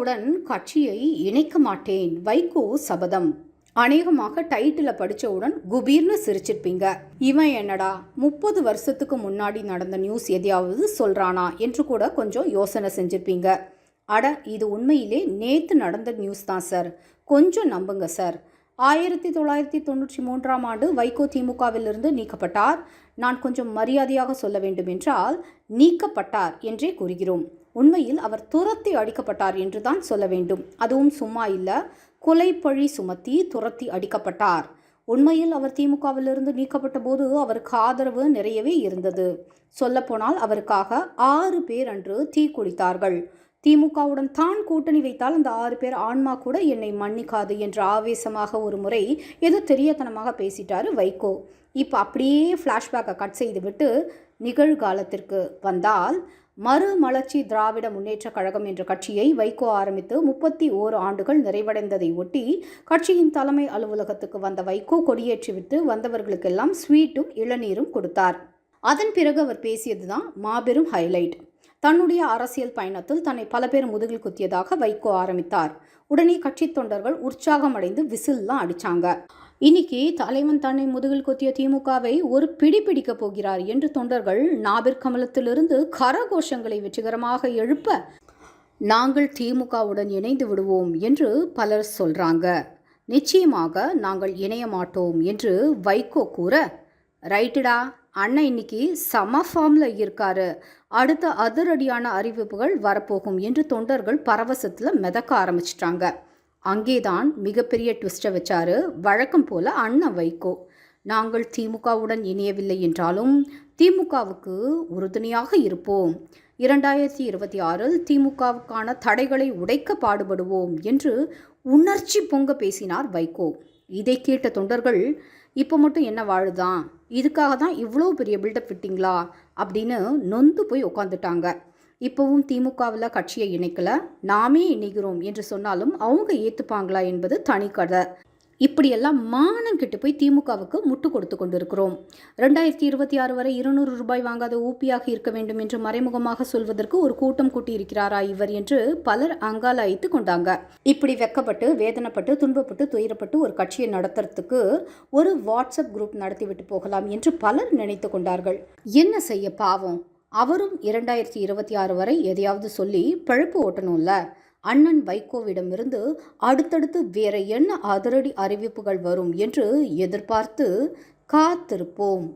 திமுகவுடன் கட்சியை இணைக்க மாட்டேன். வைகோ சபதம். அநேகமாக டைட்டில் படித்தவுடன் குபீர்னு சிரிச்சிருப்பீங்க. இவன் என்னடா முப்பது வருஷத்துக்கு முன்னாடி நடந்த நியூஸ் எதையாவது சொல்கிறானா என்று கூட கொஞ்சம் யோசனை செஞ்சுருப்பீங்க. அட இது உண்மையிலே நேற்று நடந்த நியூஸ் தான் சார். கொஞ்சம் நம்புங்க சார். ஆயிரத்தி தொள்ளாயிரத்தி தொண்ணூற்றி மூன்றாம் ஆண்டு வைகோ திமுகவிலிருந்து நீக்கப்பட்டார். நான் கொஞ்சம் மரியாதையாக சொல்ல வேண்டும் என்றால் நீக்கப்பட்டார் என்றே கூறுகிறோம். உண்மையில் அவர் துரத்தி அடிக்கப்பட்டார் என்று தான் சொல்ல வேண்டும். அதுவும் சும்மா இல்லை கொலைப்பழி சுமத்தி துரத்தி அடிக்கப்பட்டார். உண்மையில் அவர் திமுகவிலிருந்து நீக்கப்பட்ட போது அவருக்கு ஆதரவு நிறையவே இருந்தது. சொல்லப்போனால் அவருக்காக ஆறு பேர் அன்று தீ குடித்தார்கள். திமுகவுடன் தான் கூட்டணி வைத்தால் அந்த ஆறு பேர் ஆன்மா கூட என்னை மன்னிக்காது என்ற ஆவேசமாக ஒரு முறை ஏதோ தெரியத்தனமாக பேசிட்டாரு வைகோ. இப்போ அப்படியே ஃப்ளாஷ்பேக்கை கட் செய்துவிட்டு நிகழ்காலத்திற்கு வந்தால் மறுமலர்ச்சி திராவிட முன்னேற்றக் கழகம் என்ற கட்சியை வைகோ ஆரம்பித்து முப்பத்தி ஓரு ஆண்டுகள் நிறைவடைந்ததை ஒட்டி கட்சியின் தலைமை அலுவலகத்துக்கு வந்த வைகோ கொடியேற்றிவிட்டு வந்தவர்களுக்கெல்லாம் ஸ்வீட்டும் இளநீரும் கொடுத்தார். அதன் பிறகு அவர் பேசியதுதான் மாபெரும் ஹைலைட். தன்னுடைய அரசியல் பயணத்தில் தன்னை பல பேர் முதுகில் குத்தியதாக வைகோ ஆரம்பித்தார். உடனே கட்சி தொண்டர்கள் உற்சாகம் அடைந்து விசில்லாம் அடிச்சாங்க. இன்னைக்கு தலைவன் தன்னை முதுகில் குத்திய திமுகவை ஒரு பிடி பிடிக்கப் போகிறார் என்று தொண்டர்கள் நாபிர் கமலத்திலிருந்து கரகோஷங்களை வெற்றிகரமாக எழுப்ப நாங்கள் திமுகவுடன் இணைந்து விடுவோம் என்று பலர் சொல்றாங்க. நிச்சயமாக நாங்கள் இணைய மாட்டோம் என்று வைகோ கூற ரைட்டுடா! அண்ணன் இன்னைக்கு சம ஃபார்மில் இருக்காரு. அடுத்த அதிரடியான அறிவிப்புகள் வரப்போகும் என்று தொண்டர்கள் பரவசத்தில் மிதக்க ஆரம்பிச்சிட்டாங்க. அங்கேதான் மிகப்பெரிய ட்விஸ்ட்டை வச்சாரு வழக்கம் போல அண்ணன் வைகோ. நாங்கள் திமுகவுடன் இணையவில்லை என்றாலும் திமுகவுக்கு உறுதுணையாக இருப்போம். இரண்டாயிரத்தி இருபத்தி ஆறில் திமுகவுக்கான தடைகளை உடைக்க பாடுபடுவோம் என்று உணர்ச்சி பொங்க பேசினார் வைகோ. இதை கேட்ட தொண்டர்கள் இப்போ மட்டும் என்ன வாழுதான் இதுக்காக தான் இவ்வளோ பெரிய பில்டப் விட்டிங்களா? அப்படின்னு நொந்து போய் உட்காந்துட்டாங்க இப்போவும் திமுகவில் கட்சியை இணைக்கல. நாமே இணைகிறோம் என்று சொன்னாலும் அவங்க ஏற்றுப்பாங்களா என்பது தனிக்கதை இப்படியெல்லாம் மானம் கெட்டு போய் திமுகவுக்கு முட்டு கொடுத்து கொண்டிருக்கிறோம். ரெண்டாயிரத்தி இருபத்தி ஆறு வரை இருநூறு ரூபாய் வாங்காத ஊப்பியாக இருக்க வேண்டும் என்று மறைமுகமாக சொல்வதற்கு ஒரு கூட்டம் கூட்டியிருக்கிறாரா இவர் என்று பலர் அங்காலாய்த்து கொண்டாங்க. இப்படி வெக்கப்பட்டு வேதனைப்பட்டு துன்பப்பட்டு துயரப்பட்டு ஒரு கட்சியை நடத்துறதுக்கு ஒரு வாட்ஸ்அப் குரூப் நடத்திவிட்டு போகலாம் என்று பலர் நினைத்து கொண்டார்கள். என்ன செய்ய பாவம்? அவரும் இரண்டாயிரத்தி இருபத்தி ஆறு வரை எதையாவது சொல்லி பழுப்பு ஓட்டணும்ல? அண்ணன் வைகோவிடமிருந்து அடுத்தடுத்து வேற என்ன அதிரடி அறிவிப்புகள் வரும் என்று எதிர்பார்த்து காத்திருப்போம்.